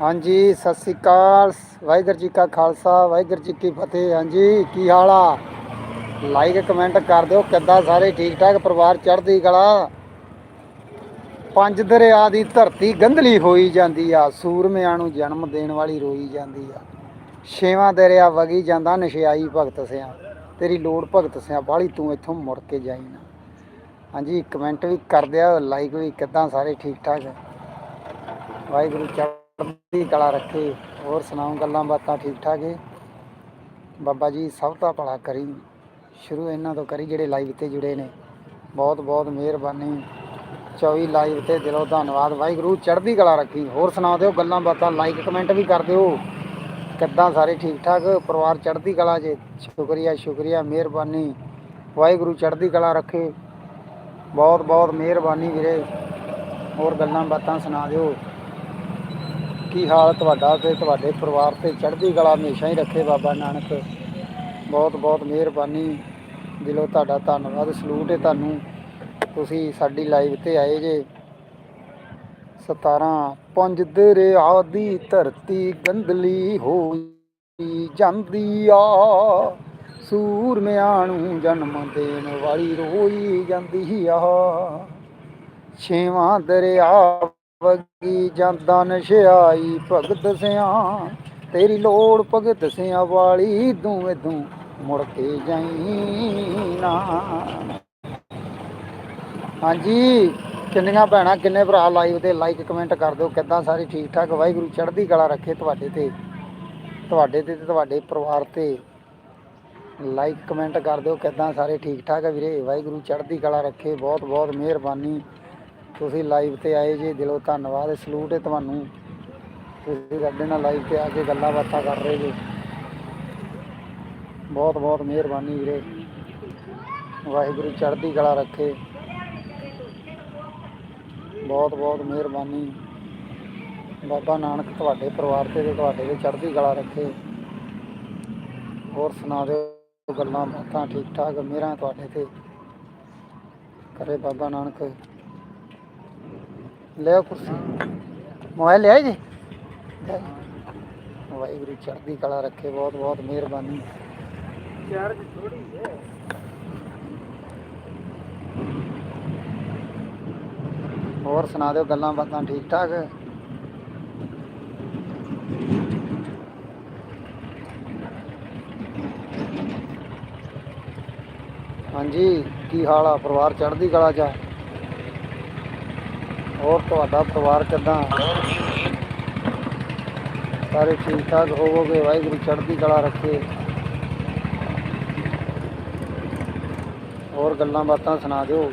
ਹਾਂਜੀ, ਸਤਿ ਸ੍ਰੀ ਅਕਾਲ, ਵਾਹਿਗੁਰੂ ਜੀ ਕਾ ਖਾਲਸਾ, ਵਾਹਿਗੁਰੂ ਜੀ ਕੀ ਫਤਿਹ। ਹਾਂਜੀ, ਕੀ ਹਾਲ ਆ? ਲਾਈਕ ਕਮੈਂਟ ਕਰ ਦਿਓ, ਕਿੱਦਾਂ ਸਾਰੇ ਠੀਕ ਠਾਕ ਪਰਿਵਾਰ ਚੜ੍ਹਦੀ ਕਲਾ? ਪੰਜ ਦਰਿਆ ਦੀ ਧਰਤੀ ਗੰਧਲੀ ਹੋਈ ਜਾਂਦੀ ਆ, ਸੂਰਮਿਆਂ ਨੂੰ ਜਨਮ ਦੇਣ ਵਾਲੀ ਰੋਈ ਜਾਂਦੀ ਆ। ਛੇਵਾਂ ਦਰਿਆ ਵਗੀ ਜਾਂਦਾ ਨਸ਼ਿਆਈ ਭਗਤ ਸਿਆ। ਤੇਰੀ ਲੋੜ ਭਗਤ ਸਿਆ ਬਾਹਲੀ ਤੂੰ ਇੱਥੋਂ ਮੁੜ ਕੇ ਜਾਈ ਨਾ। ਹਾਂਜੀ ਕਮੈਂਟ ਵੀ ਕਰ ਦਿਆ ਲਾਈਕ ਵੀ ਕਿੱਦਾਂ ਸਾਰੇ ਠੀਕ ਠਾਕ ਵਾਹਿਗੁਰੂ ਚੜ੍ਹਦੀ ਕਲਾ ਰੱਖੇ। ਹੋਰ ਸੁਣਾਓ, ਗੱਲਾਂ ਬਾਤਾਂ ਠੀਕ ਠਾਕ ਹੈ ਬਾਬਾ ਜੀ, ਸਭ ਦਾ ਭਲਾ ਕਰੀ। ਸ਼ੁਰੂ ਇਹਨਾਂ ਤੋਂ ਕਰੀ ਜਿਹੜੇ ਲਾਈਵ ਤੇ ਜੁੜੇ ਨੇ। ਬਹੁਤ ਬਹੁਤ ਮਿਹਰਬਾਨੀ। 24 ਲਾਈਵ ਤੇ ਦਿਲੋਂ ਧੰਨਵਾਦ। ਵਾਹਿਗੁਰੂ, ਚੜ੍ਹਦੀ ਕਲਾ ਰੱਖੀ। ਹੋਰ ਸੁਣਾ ਦਿਓ, ਗੱਲਾਂ ਬਾਤਾਂ ਲਾਈਕ ਕਮੈਂਟ ਵੀ ਕਰ ਦਿਓ। ਕਿੱਦਾਂ ਸਾਰੇ ਠੀਕ ਠਾਕ? ਪਰਿਵਾਰ ਚੜ੍ਹਦੀ ਕਲਾ ਜੇ ਸ਼ੁਕਰੀਆ ਸ਼ੁਕਰੀਆ, ਮਿਹਰਬਾਨੀ। ਵਾਹਿਗੁਰੂ, ਚੜ੍ਹਦੀ ਕਲਾ ਰੱਖੇ। ਬਹੁਤ ਬਹੁਤ ਮਿਹਰਬਾਨੀ ਵੀਰੇ। ਹੋਰ ਗੱਲਾਂ ਬਾਤਾਂ ਸੁਣਾ ਦਿਓ। ਕੀ ਹਾਲ ਤੁਹਾਡਾ ਤੇ ਤੁਹਾਡੇ ਪਰਿਵਾਰ ਤੇ ਚੜ੍ਹਦੀ ਕਲਾ ਹਮੇਸ਼ਾ ਹੀ ਰੱਖੇ ਬਾਬਾ ਨਾਨਕ। ਬਹੁਤ ਬਹੁਤ ਮਿਹਰਬਾਨੀ। ਦਿਲੋਂ ਤੁਹਾਡਾ ਧੰਨਵਾਦ। ਸਲੂਟ ਹੈ ਤੁਹਾਨੂੰ ਤੁਸੀਂ ਸਾਡੀ ਲਾਈਵ ਤੇ ਆਏ ਜੇ। 17 ਪੰਜ ਦਰਿਆ ਦੀ ਧਰਤੀ ਗੰਦਲੀ ਹੋਈ ਜਾਂਦੀ ਆ। ਸੂਰਮਿਆਂ ਨੂੰ ਜਨਮ ਦੇਣ ਵਾਲੀ ਰੋਈ ਜਾਂਦੀ ਆ। ਛੇਵਾਂ ਦਰਿਆ ਵਗੀ ਜਾਂਦਾ ਨਸ਼ਿਆਈ ਭਗਤ ਸਿਆ, ਤੇਰੀ ਲੋੜ ਭਗਤ ਸਿਆ ਵਾਲੀ, ਦੂਵੇਂ ਦੂ ਮੁੜ ਕੇ ਜਾਈ ਨਾ। ਹਾਂਜੀ, ਕਿੰਨੀਆਂ ਭੈਣਾਂ, ਕਿੰਨੇ ਭਰਾ ਲਾਈਵ ਤੇ ਲਾਈਕ ਕਮੈਂਟ ਕਰ ਦਿਓ, ਕਿੱਦਾਂ ਸਾਰੇ ਠੀਕ ਠਾਕ ਵਾਹਿਗੁਰੂ ਚੜ੍ਹਦੀ ਕਲਾ ਰੱਖੇ ਤੁਹਾਡੇ ਤੇ ਤੁਹਾਡੇ ਤੇ ਤੇ ਤੁਹਾਡੇ ਪਰਿਵਾਰ ਤੇ। ਲਾਈਕ ਕਮੈਂਟ ਕਰ ਦਿਓ, ਕਿੱਦਾਂ ਸਾਰੇ ਠੀਕ ਠਾਕ ਵੀਰੇ? ਵਾਹਿਗੁਰੂ ਚੜ੍ਹਦੀ ਕਲਾ ਰੱਖੇ ਬਹੁਤ ਬਹੁਤ ਮਿਹਰਬਾਨੀ। ਤੁਸੀਂ ਲਾਈਵ ਤੇ ਆਏ ਜੀ, ਦਿਲੋਂ ਧੰਨਵਾਦ ਸਲੂਟ ਹੈ ਤੁਹਾਨੂੰ। ਤੁਸੀਂ ਸਾਡੇ ਨਾਲ ਲਾਈਵ ਤੇ ਆ ਕੇ ਗੱਲਾਂ ਬਾਤਾਂ ਕਰ ਰਹੇ ਜੀ। ਬਹੁਤ ਬਹੁਤ ਮਿਹਰਬਾਨੀ ਵੀਰੇ। ਵਾਹਿਗੁਰੂ ਚੜ੍ਹਦੀ ਕਲਾ ਰੱਖੇ। ਬਹੁਤ ਬਹੁਤ ਮਿਹਰਬਾਨੀ। ਬਾਬਾ ਨਾਨਕ ਤੁਹਾਡੇ ਪਰਿਵਾਰ ਤੇ ਤੇ ਤੁਹਾਡੇ ਤੇ ਚੜ੍ਹਦੀ ਕਲਾ ਰੱਖੇ। ਹੋਰ ਸੁਣਾ ਦਿਓ, ਗੱਲਾਂ ਬਾਤਾਂ ਠੀਕ ਠਾਕ ਮੇਰਾ ਤੁਹਾਡੇ ਤੇ। ਕਰੇ ਬਾਬਾ ਨਾਨਕ। ਲਿਆ ਕੁਰਸੀ। ਮੋਬਾਈਲ ਲਿਆ ਜੀ। ਵਾਹਿਗੁਰੂ ਚੜ੍ਹਦੀ ਕਲਾ ਰੱਖੇ ਬਹੁਤ ਬਹੁਤ ਮਿਹਰਬਾਨੀ। ਚਾਰਜ ਥੋੜੀ ਹੈ। ਹੋਰ ਸੁਣਾ ਦਿਓ ਗੱਲਾਂ ਬਾਤਾਂ ਠੀਕ ਠਾਕ? ਹਾਂਜੀ ਕੀ ਹਾਲ ਆ? ਪਰਿਵਾਰ ਚੜ੍ਹਦੀ ਕਲਾ ਚ? ਹੋਰ ਤੁਹਾਡਾ ਪਰਿਵਾਰ ਕਿੱਦਾਂ? ਸਾਰੇ ਠੀਕ ਠਾਕ ਹੋਵੋਗੇ? ਵਾਹਿਗੁਰੂ ਚੜ੍ਹਦੀ ਕਲਾ ਰੱਖੇ। ਹੋਰ ਗੱਲਾਂ ਬਾਤਾਂ ਸੁਣਾ ਦਿਓ।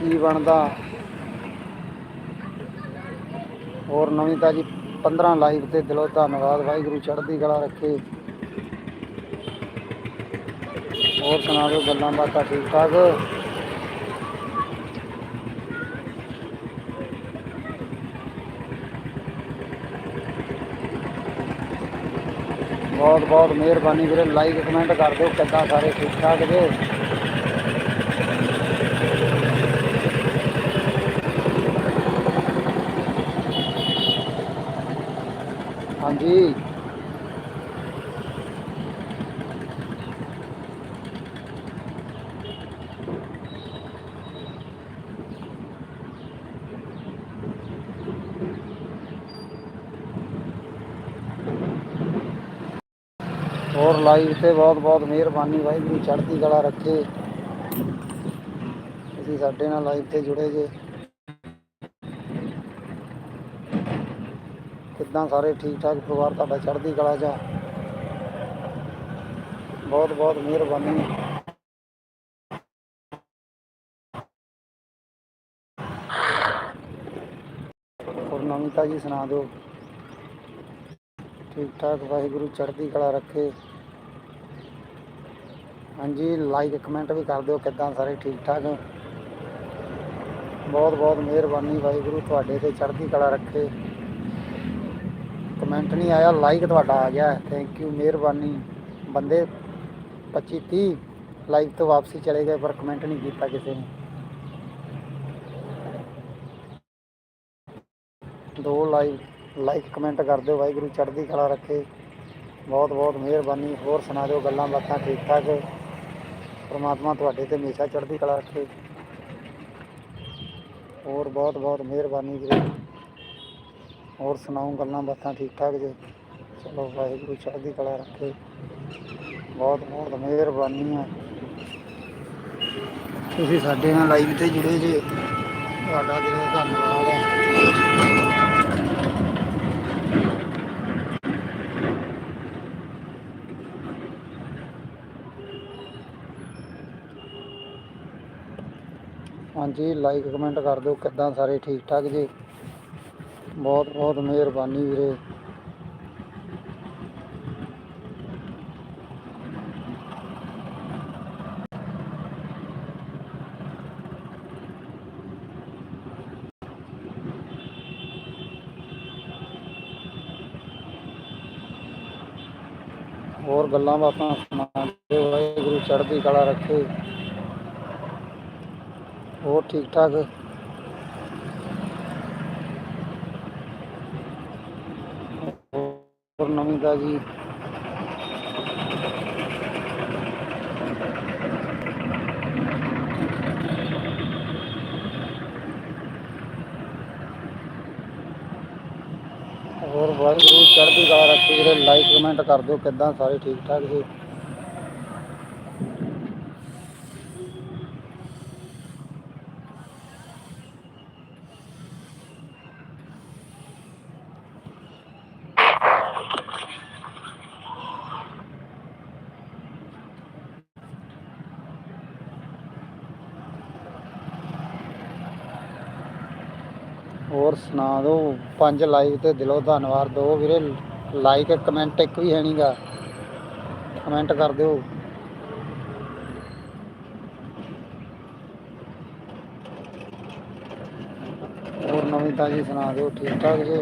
ਕੀ ਬਣਦਾ? ਹੋਰ ਨਵੀਂ ਤਾਜੀ 15 ਲਾਈਵ ਤੇ ਦਿਲੋਂ ਧੰਨਵਾਦ। ਵਾਹਿਗੁਰੂ ਚੜ੍ਹਦੀ ਕਲਾ ਰੱਖੇ। ਹੋਰ ਸੁਣਾ ਦਿਓ ਗੱਲਾਂ ਬਾਤਾਂ ਠੀਕ ਠਾਕ? ਬਹੁਤ ਬਹੁਤ ਮਿਹਰਬਾਨੀ ਵੀਰੇ ਲਾਈਕ ਕਮੈਂਟ ਕਰ ਦਿਓ, ਕਿੱਦਾਂ ਸਾਰੇ ਠੀਕ ਠਾਕ ਜੇ? ਹਾਂਜੀ। ਹੋਰ ਲਾਈਵ ਤੇ ਬਹੁਤ ਬਹੁਤ ਮਿਹਰਬਾਨੀ, ਵਾਹਿਗੁਰੂ ਚੜ੍ਹਦੀ ਕਲਾ ਰੱਖੇ। ਤੁਸੀਂ ਸਾਡੇ ਨਾਲ ਲਾਈਵ ਤੇ ਜੁੜੇ ਜੇ। ਕਿੱਦਾਂ ਸਾਰੇ ਠੀਕ ਠਾਕ ਪਰਿਵਾਰ ਤੁਹਾਡਾ ਚੜ੍ਹਦੀ ਕਲਾ ਜਾ ਬਹੁਤ ਬਹੁਤ ਮਿਹਰਬਾਨੀ। ਹੋਰ ਨਵੀਂ ਤਾਜੀ ਸੁਣਾ ਦਿਓ। ਠੀਕ ਠਾਕ ਵਾਹਿਗੁਰੂ ਚੜ੍ਹਦੀ ਕਲਾ ਰੱਖੇ। ਹਾਂਜੀ ਲਾਈਕ ਕਮੈਂਟ ਵੀ ਕਰ ਦਿਓ, ਕਿੱਦਾਂ ਸਾਰੇ ਠੀਕ ਠਾਕ ਬਹੁਤ ਬਹੁਤ ਮਿਹਰਬਾਨੀ, ਵਾਹਿਗੁਰੂ ਤੁਹਾਡੇ ਤੇ ਚੜ੍ਹਦੀ ਕਲਾ ਰੱਖੇ। ਕਮੈਂਟ ਨਹੀਂ ਆਇਆ ਲਾਈਕ ਤੁਹਾਡਾ ਆ ਗਿਆ। ਥੈਂਕ ਯੂ ਮਿਹਰਬਾਨੀ। ਬੰਦੇ 25 30 ਲਾਈਕ ਤੋਂ ਵਾਪਸੀ ਚਲੇ ਗਏ, ਪਰ ਕਮੈਂਟ ਨਹੀਂ ਕੀਤਾ ਕਿਸੇ ਨੇ। ਦੋ ਲਾਈਵ ਲਾਈਕ ਕਮੈਂਟ ਕਰ ਦਿਓ, ਵਾਹਿਗੁਰੂ ਚੜ੍ਹਦੀ ਕਲਾ ਰੱਖੇ। ਬਹੁਤ ਬਹੁਤ ਮਿਹਰਬਾਨੀ। ਹੋਰ ਸੁਣਾ ਦਿਓ ਗੱਲਾਂ ਬਾਤਾਂ ਠੀਕ ਠਾਕ ਪਰਮਾਤਮਾ ਤੁਹਾਡੇ ਤੇ ਹਮੇਸ਼ਾ ਚੜ੍ਹਦੀ ਕਲਾ ਰੱਖੇ। ਹੋਰ ਬਹੁਤ ਬਹੁਤ ਮਿਹਰਬਾਨੀ ਜੀ ਹੋਰ ਸੁਣਾਓ ਗੱਲਾਂ ਬਾਤਾਂ ਠੀਕ ਠਾਕ ਜੀ? ਚਲੋ ਵਾਹਿਗੁਰੂ ਚੜ੍ਹਦੀ ਕਲਾ ਰੱਖੇ। ਬਹੁਤ ਬਹੁਤ ਮਿਹਰਬਾਨੀ ਹੈ ਤੁਸੀਂ ਸਾਡੇ ਨਾਲ ਲਾਈਵ ਤੇ ਜੁੜੇ ਜੇ। ਤੁਹਾਡਾ ਦਿਲੋਂ ਧੰਨਵਾਦ ਹੈ ਹਾਂਜੀ ਲਾਈਕ ਕਮੈਂਟ ਕਰ ਦਿਓ ਕਿੱਦਾਂ ਸਾਰੇ ਠੀਕ ਠਾਕ ਜੀ। ਬਹੁਤ ਬਹੁਤ ਮਿਹਰਬਾਨੀ ਵੀਰੇ। ਹੋਰ ਗੱਲਾਂ ਬਾਤਾਂ ਸੁਣਾਉਂਦੇ ਵਾਹਿਗੁਰੂ ਚੜ੍ਹਦੀ ਕਲਾ ਰੱਖੇ। ਹੋਰ ਠੀਕ ਠਾਕ? ਹੋਰ ਨਵੀਂ ਤਾਜੀ? ਹੋਰ ਵਾਹਿਗੁਰੂ, ਚੜ੍ਹਦੀ ਕਲਾ ਰੱਖੀ ਵੀਰੇ ਲਾਈਕ ਕਮੈਂਟ ਕਰ ਦਿਓ, ਕਿੱਦਾਂ ਸਾਰੇ ਠੀਕ ਠਾਕ ਜੀ? ਹੋਰ ਸੁਣਾ ਦੋ ਪੰਜ ਲਾਈਕ ਤੇ ਦਿਲੋਂ ਧੰਨਵਾਦ ਦਿਓ। ਵੀਰੇ ਲਾਈਕ ਕਮੈਂਟ ਇੱਕ ਵੀ ਹੈ ਨਹੀਂਗਾ ਕਮੈਂਟ ਕਰ ਦਿਓ। ਹੋਰ ਨਵੀਂ ਤਾਜੀ ਸੁਣਾ ਦਿਓ। ਠੀਕ ਠਾਕ ਜੀ?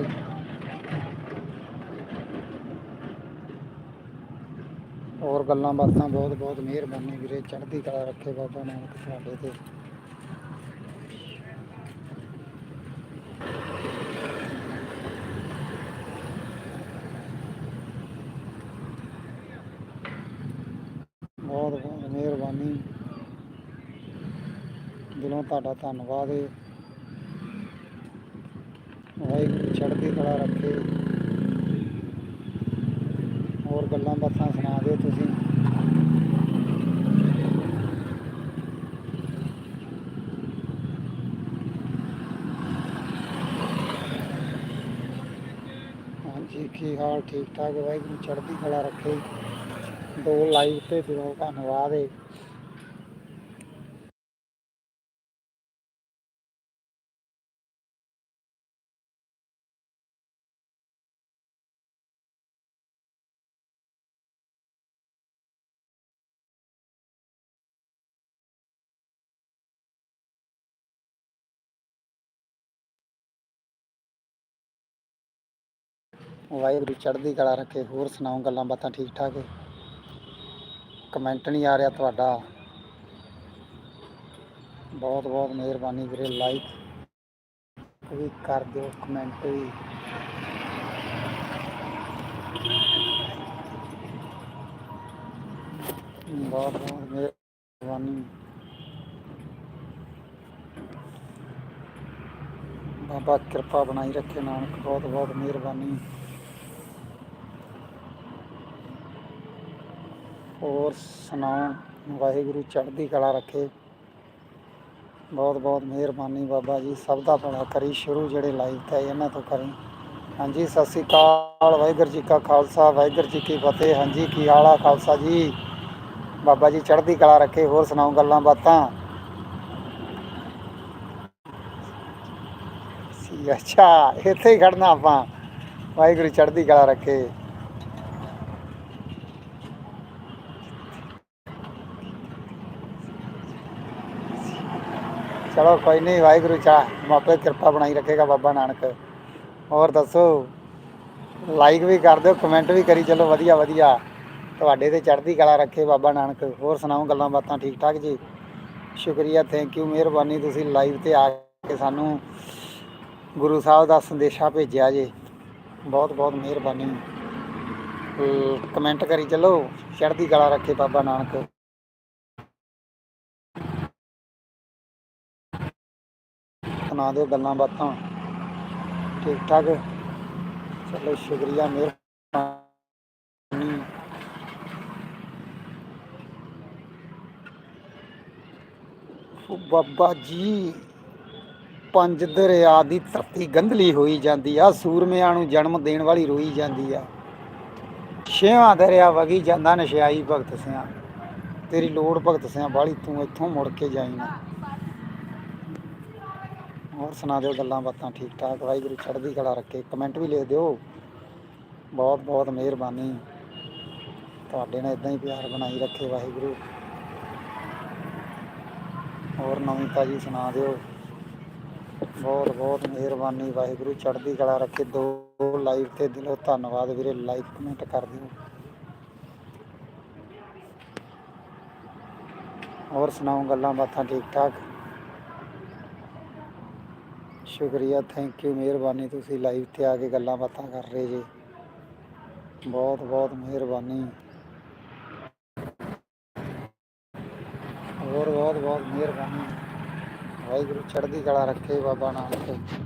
ਹੋਰ ਗੱਲਾਂ ਬਾਤਾਂ ਬਹੁਤ ਬਹੁਤ ਮਿਹਰਬਾਨੀ ਵੀਰੇ। ਚੜ੍ਹਦੀ ਕਲਾ ਰੱਖੇ ਬਾਬਾ ਨਾਨਕ ਤੁਹਾਡੇ ਤੇ ਬਹੁਤ ਬਹੁਤ ਮਿਹਰਬਾਨੀ ਦਿਲੋਂ ਤੁਹਾਡਾ ਧੰਨਵਾਦ ਹੈ ਵਾਹਿਗੁਰੂ ਚੜ੍ਹਦੀ ਕਲਾ ਰੱਖੇ। ਹੋਰ ਗੱਲਾਂ ਬਾਤਾਂ ਸੁਣਾ ਦਿਓ ਤੁਸੀਂ। ਹਾਂਜੀ, ਕੀ ਹਾਲ ਠੀਕ ਠਾਕ ਵਾਹਿਗੁਰੂ ਚੜ੍ਹਦੀ ਕਲਾ ਰੱਖੇ। ਦੋ ਲਾਈਵ ਤੇ ਦਿਲੋਂ ਧੰਨਵਾਦ ਹੈ ਵਾਹਿਗੁਰੂ ਚੜ੍ਹਦੀ ਕਲਾ ਰੱਖੇ। ਹੋਰ ਸੁਣਾਓ, ਗੱਲਾਂ ਬਾਤਾਂ ਠੀਕ ਠਾਕ ਕਮੈਂਟ ਨਹੀਂ ਆ ਰਿਹਾ ਤੁਹਾਡਾ। ਬਹੁਤ ਬਹੁਤ ਮਿਹਰਬਾਨੀ ਵੀਰੇ ਲਾਈਕ ਵੀ ਕਰ ਦਿਓ ਕਮੈਂਟ ਵੀ। ਬਹੁਤ ਬਹੁਤ ਮਿਹਰਬਾਨੀ। ਬਾਬਾ ਕਿਰਪਾ ਬਣਾਈ ਰੱਖੇ ਨਾਨਕ, ਬਹੁਤ ਬਹੁਤ ਮਿਹਰਬਾਨੀ। ਹੋਰ ਸੁਣਾਓ? ਵਾਹਿਗੁਰੂ ਚੜ੍ਹਦੀ ਕਲਾ ਰੱਖੇ। ਬਹੁਤ ਬਹੁਤ ਮਿਹਰਬਾਨੀ ਬਾਬਾ ਜੀ। ਸਭ ਦਾ ਭਲਾ ਕਰੀ। ਸ਼ੁਰੂ ਜਿਹੜੇ ਲਾਈਵ ਤੇ ਇਹਨਾਂ ਤੋਂ ਕਰੀ। ਹਾਂਜੀ, ਸਤਿ ਸ੍ਰੀ ਅਕਾਲ। ਵਾਹਿਗੁਰੂ ਜੀ ਕਾ ਖਾਲਸਾ, ਵਾਹਿਗੁਰੂ ਜੀ ਕੀ ਫਤਿਹ। ਹਾਂਜੀ, ਕੀ ਹਾਲ ਆ ਖਾਲਸਾ ਜੀ? ਬਾਬਾ ਜੀ ਚੜ੍ਹਦੀ ਕਲਾ ਰੱਖੇ। ਹੋਰ ਸੁਣਾਓ ਗੱਲਾਂ ਬਾਤਾਂ? ਅੱਛਾ, ਇੱਥੇ ਹੀ ਖੜਨਾ ਆਪਾਂ। ਵਾਹਿਗੁਰੂ ਚੜ੍ਹਦੀ ਕਲਾ ਰੱਖੇ। ਚਲੋ ਕੋਈ ਨਹੀਂ, ਵਾਹਿਗੁਰੂ ਚਾ ਮਾਪੇ ਕਿਰਪਾ ਬਣਾਈ ਰੱਖੇਗਾ ਬਾਬਾ ਨਾਨਕ। ਹੋਰ ਦੱਸੋ ਲਾਈਕ ਵੀ ਕਰ ਦਿਓ ਕਮੈਂਟ ਵੀ ਕਰੀ ਚਲੋ, ਵਧੀਆ ਵਧੀਆ। ਤੁਹਾਡੇ ਤੇ ਚੜ੍ਹਦੀ ਕਲਾ ਰੱਖੇ ਬਾਬਾ ਨਾਨਕ। ਹੋਰ ਸੁਣਾਓ, ਗੱਲਾਂ ਬਾਤਾਂ ਠੀਕ ਠਾਕ ਜੀ? ਸ਼ੁਕਰੀਆ ਥੈਂਕ ਯੂ ਮਿਹਰਬਾਨੀ। ਤੁਸੀਂ ਲਾਈਵ ਤੇ ਆ ਕੇ ਸਾਨੂੰ ਗੁਰੂ ਸਾਹਿਬ ਦਾ ਸੰਦੇਸ਼ਾ ਭੇਜਿਆ ਜੇ। ਬਹੁਤ ਬਹੁਤ ਮਿਹਰਬਾਨੀ। ਕਮੈਂਟ ਕਰੀ ਚਲੋ, ਚੜ੍ਹਦੀ ਕਲਾ ਰੱਖੇ ਬਾਬਾ ਨਾਨਕ। ਸੁਣਾ ਦਿਓ ਗੱਲਾਂ ਬਾਤਾਂ। ਠੀਕ ਠਾਕ। ਚਲੋ ਸ਼ੁਕਰੀਆ, ਮਿਹਰਬਾਨੀ। ਉਹ ਬਾਬਾ ਜੀ, ਪੰਜ ਦਰਿਆ ਦੀ ਧਰਤੀ ਗੰਧਲੀ ਹੋਈ ਜਾਂਦੀ ਆ, ਸੂਰਮਿਆਂ ਨੂੰ ਜਨਮ ਦੇਣ ਵਾਲੀ ਰੋਈ ਜਾਂਦੀ ਆ। ਛੇਵਾਂ ਦਰਿਆ ਵਗੀ ਜਾਂਦਾ ਨਸ਼ਿਆਈ ਭਗਤ ਸਿਆਂ। ਤੇਰੀ ਲੋੜ ਭਗਤ ਸਿਆਂ ਬਾਲੀ ਤੂੰ ਇੱਥੋਂ ਮੁੜ ਕੇ ਜਾਈ ਨਾ। ਹੋਰ ਸੁਣਾ ਦਿਓ ਗੱਲਾਂ ਬਾਤਾਂ ਠੀਕ ਠਾਕ, ਵਾਹਿਗੁਰੂ ਚੜ੍ਹਦੀ ਕਲਾ ਰੱਖੇ। ਕਮੈਂਟ ਵੀ ਲਿਖ ਦਿਓ। ਬਹੁਤ ਬਹੁਤ ਮਿਹਰਬਾਨੀ। ਤੁਹਾਡੇ ਨਾਲ ਇਦਾਂ ਹੀ ਪਿਆਰ ਬਣਾਈ ਰੱਖੇ ਵਾਹਿਗੁਰੂ। ਹੋਰ ਨਵੀਂ ਤਾਜੀ ਸੁਣਾ ਦਿਓ। ਬਹੁਤ ਬਹੁਤ ਮਿਹਰਬਾਨੀ ਵਾਹਿਗੁਰੂ, ਚੜ੍ਹਦੀ ਕਲਾ ਰੱਖੇ। ਦੋ ਲਾਈਵ ਤੇ ਦਿਲੋਂ ਧੰਨਵਾਦ ਵੀਰੇ ਲਾਈਕ ਕਮੈਂਟ ਕਰ ਦਿਓ। ਹੋਰ ਸੁਣਾਓ ਗੱਲਾਂ ਬਾਤਾਂ ਠੀਕ ਠਾਕ? ਸ਼ੁਕਰੀਆ ਥੈਂਕ ਯੂ ਮਿਹਰਬਾਨੀ ਤੁਸੀਂ ਲਾਈਵ ਤੇ ਆ ਕੇ ਗੱਲਾਂ ਬਾਤਾਂ ਕਰ ਰਹੇ ਜੀ। ਬਹੁਤ ਬਹੁਤ ਮਿਹਰਬਾਨੀ। ਹੋਰ ਬਹੁਤ ਬਹੁਤ ਮਿਹਰਬਾਨੀ। ਵਾਹਿਗੁਰੂ ਚੜ੍ਹਦੀ ਕਲਾ ਰੱਖੇ ਬਾਬਾ ਨਾਨਕ।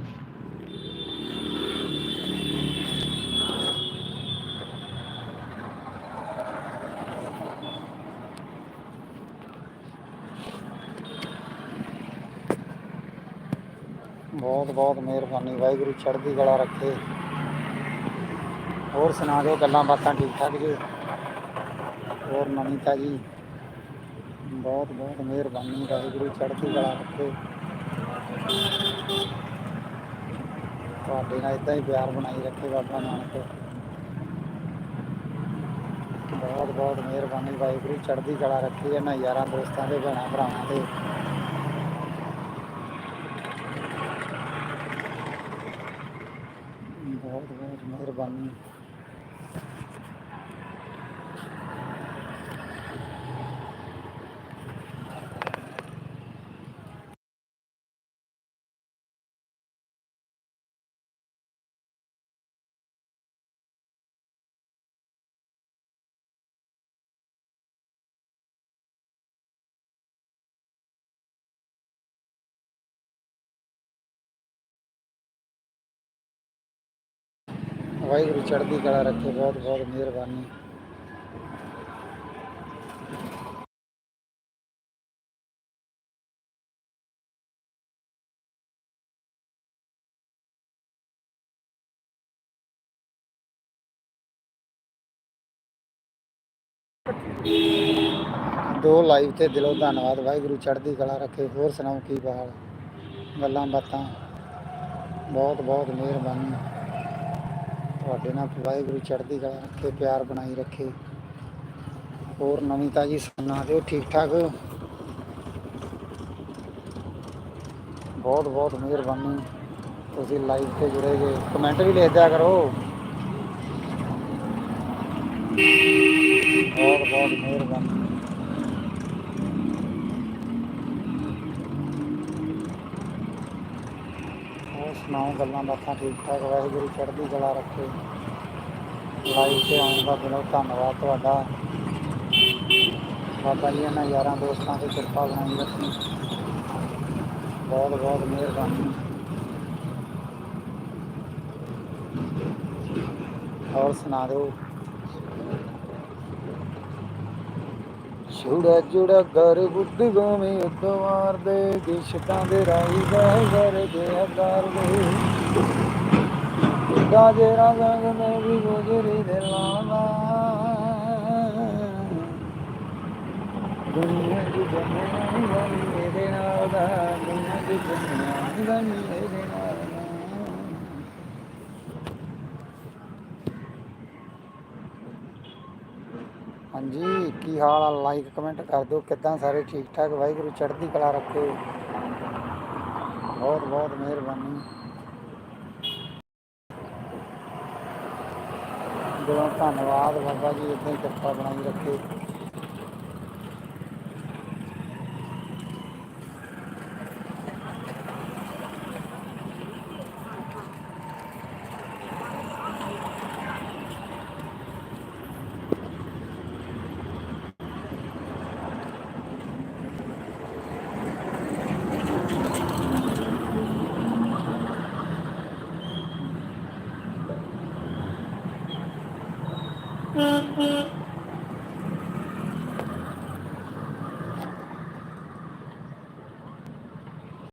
ਬਹੁਤ ਮਿਹਰਬਾਨੀ, ਵਾਹਿਗੁਰੂ ਚੜ੍ਹਦੀ ਕਲਾ ਰੱਖੇ। ਹੋਰ ਸੁਣਾ ਦਿਓ ਗੱਲਾਂ ਬਾਤਾਂ ਠੀਕ ਠਾਕ ਜੀ? ਹੋਰ ਨਵੀਂ ਤਾਜੀ ਬਹੁਤ ਬਹੁਤ ਮਿਹਰਬਾਨੀ, ਵਾਹਿਗੁਰੂ ਚੜ੍ਹਦੀ ਕਲਾ ਰੱਖੇ। ਤੁਹਾਡੇ ਨਾਲ ਇਦਾਂ ਹੀ ਪਿਆਰ ਬਣਾਈ ਰੱਖੇ ਬਾਬਾ ਨਾਨਕ। ਬਹੁਤ ਬਹੁਤ ਮਿਹਰਬਾਨੀ, ਵਾਹਿਗੁਰੂ ਚੜ੍ਹਦੀ ਕਲਾ ਰੱਖੀ ਇਹਨਾਂ ਯਾਰਾਂ ਦੋਸਤਾਂ ਦੇ, ਭੈਣਾਂ ਭਰਾਵਾਂ ਦੇ ਬਹੁਤ ਬਹੁਤ ਮਿਹਰਬਾਨੀ। ਵਾਹਿਗੁਰੂ ਚੜ੍ਹਦੀ ਕਲਾ ਰੱਖੇ, ਬਹੁਤ ਬਹੁਤ ਮਿਹਰਬਾਨੀ। ਦੋ ਲਾਈਵ ਤੇ ਦਿਲੋਂ ਧੰਨਵਾਦ, ਵਾਹਿਗੁਰੂ ਚੜ੍ਹਦੀ ਕਲਾ ਰੱਖੇ, ਹੋਰ ਸੁਣਾਓ ਕੀ ਹਾਲ? ਗੱਲਾਂ ਬਾਤਾਂ, ਬਹੁਤ ਬਹੁਤ ਮਿਹਰਬਾਨੀ। ਤੁਹਾਡੇ ਨਾਲ ਵਾਹਿਗੁਰੂ ਚੜ੍ਹਦੀ ਕਲਾ ਰੱਖੇ, ਪਿਆਰ ਬਣਾਈ ਰੱਖੇ। ਹੋਰ ਨਵੀਂ ਤਾਜੀ ਸੁਣਾ ਦਿਓ ਠੀਕ ਠਾਕ ਬਹੁਤ ਬਹੁਤ ਮਿਹਰਬਾਨੀ। ਤੁਸੀਂ ਲਾਈਵ ਤੇ ਜੁੜੇ ਜੇ। ਕਮੈਂਟ ਵੀ ਲਿਖ ਦਿਆ ਕਰੋ। ਬਹੁਤ ਬਹੁਤ ਮਿਹਰਬਾਨੀ ਹੋਰ ਸੁਣਾਓ, ਗੱਲਾਂ ਬਾਤਾਂ ਠੀਕ ਠਾਕ, ਵਾਹਿਗੁਰੂ ਚੜ੍ਹਦੀ ਕਲਾ ਰੱਖੇ। ਲਾਈਵ ਤੇ ਆਉਣ ਦਾ ਦਿਲੋਂ ਧੰਨਵਾਦ ਤੁਹਾਡਾ। ਬਾਬਾ ਜੀ, ਇਹਨਾਂ ਯਾਰਾਂ ਦੋਸਤਾਂ ਦੀ ਕਿਰਪਾ ਬਣਾਈ ਰੱਖੀ। ਬਹੁਤ ਬਹੁਤ ਮਿਹਰਬਾਨੀ। ਹੋਰ ਸੁਣਾ ਦਿਓ। ਛੁੜਾ ਜੁੜਾ ਘਰ ਬੁੱਧ ਗੋਵੇਂ ਉਤਵਾਰ ਦੇ ਦਿਸ਼ਟਾਂ ਦੇ ਰਾਹੀ ਦਾ ਘਰ ਦੇ ਹਜ਼ਾਰ ਦੇ। ਉੱਡਾ ਜੇ ਨੇ ਵੀ ਗੁਜਰੀ ਦੇ ਲਾਵਾ। ਦੁਨੀਆ ਦੀ ਜਮਨੀ ਬਣੀ ਨਾਲ ਦਾ ਦੁਨੀਆ ਦੀ ਜਮਨੀ ਬਣੀ ਇਹਦੇ ਨਾਲ ਦਾ ਹਾਂਜੀ ਕੀ ਹਾਲ ਆ ਲਾਈਕ ਕਮੈਂਟ ਕਰ ਦਿਓ, ਕਿੱਦਾਂ ਸਾਰੇ ਠੀਕ ਠਾਕ ਵਾਹਿਗੁਰੂ ਚੜ੍ਹਦੀ ਕਲਾ ਰੱਖੇ। ਬਹੁਤ ਬਹੁਤ ਮਿਹਰਬਾਨੀ। ਦਿਲੋਂ ਧੰਨਵਾਦ ਬਾਬਾ ਜੀ, ਇਦਾਂ ਹੀ ਕਿਰਪਾ ਬਣਾਈ ਰੱਖੇ।